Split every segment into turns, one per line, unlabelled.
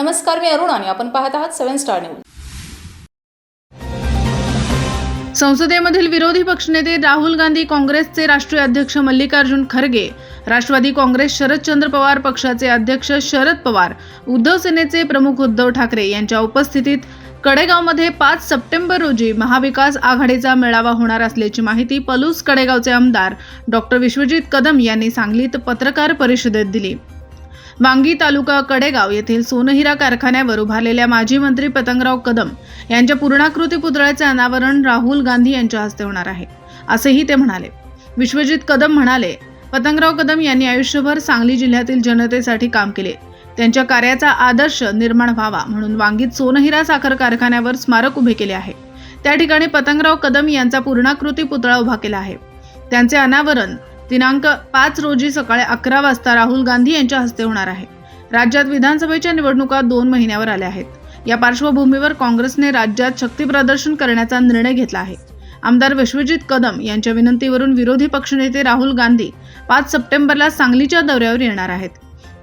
नमस्कार मी अरुण आणि आपण पाहत आहात सेव्हन स्टार न्यूज.
संसदेमधील विरोधी पक्षनेते राहुल गांधी काँग्रेसचे राष्ट्रीय अध्यक्ष मल्लिकार्जुन खरगे राष्ट्रवादी काँग्रेस शरदचंद्र पवार पक्षाचे अध्यक्ष शरद पवार उद्धव सेनेचे प्रमुख उद्धव ठाकरे यांच्या उपस्थितीत कडेगावमध्ये पाच सप्टेंबर रोजी महाविकास आघाडीचा मेळावा होणार असल्याची माहिती पलूस कडेगावचे आमदार डॉक्टर विश्वजित कदम यांनी सांगलीत पत्रकार परिषदेत दिली. वांगी तालुका कडेगाव येथील सोनहिरा कारखान्यावर उभारलेल्या माजी मंत्री पतंगराव कदम यांच्या पूर्णाकृती पुतळ्याचे अनावरण राहुल गांधी यांच्या हस्ते होणार आहे. असेही ते म्हणाले. विश्वजित कदम म्हणाले पतंगराव कदम यांनी आयुष्यभर सांगली जिल्ह्यातील जनतेसाठी काम केले. त्यांच्या कार्याचा आदर्श निर्माण व्हावा म्हणून वांगीत सोनहिरा साखर कारखान्यावर स्मारक उभे केले आहे. त्या ठिकाणी पतंगराव कदम यांचा पूर्णाकृती पुतळा उभा केला आहे. त्यांचे अनावरण दिनांक पाच रोजी सकाळी अकरा वाजता राहुल गांधी यांच्या हस्ते होणार आहे. राज्यात विधानसभेच्या निवडणुका दोन महिन्यावर आल्या आहेत. या पार्श्वभूमीवर काँग्रेसने राज्यात शक्ती प्रदर्शन करण्याचा निर्णय घेतला आहे. आमदार विश्वजित कदम यांच्या विनंतीवरून विरोधी पक्षनेते राहुल गांधी पाच सप्टेंबरला सांगलीच्या दौऱ्यावर येणार आहेत.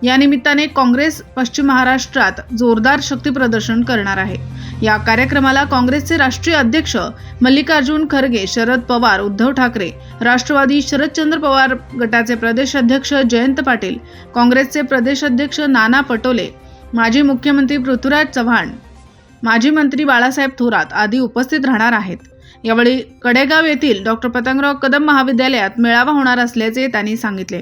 या निमित्ताने काँग्रेस पश्चिम महाराष्ट्रात जोरदार शक्ती प्रदर्शन करणार आहे. या कार्यक्रमाला काँग्रेसचे राष्ट्रीय अध्यक्ष मल्लिकार्जुन खरगे शरद पवार उद्धव ठाकरे राष्ट्रवादी शरदचंद्र पवार गटाचे प्रदेश अध्यक्ष जयंत पाटील काँग्रेसचे प्रदेशाध्यक्ष नाना पटोले माजी मुख्यमंत्री पृथ्वीराज चव्हाण माजी मंत्री बाळासाहेब थोरात आदी उपस्थित राहणार आहेत. यावेळी कडेगाव येथील डॉक्टर पतंगराव कदम महाविद्यालयात मेळावा होणार असल्याचे त्यांनी सांगितले.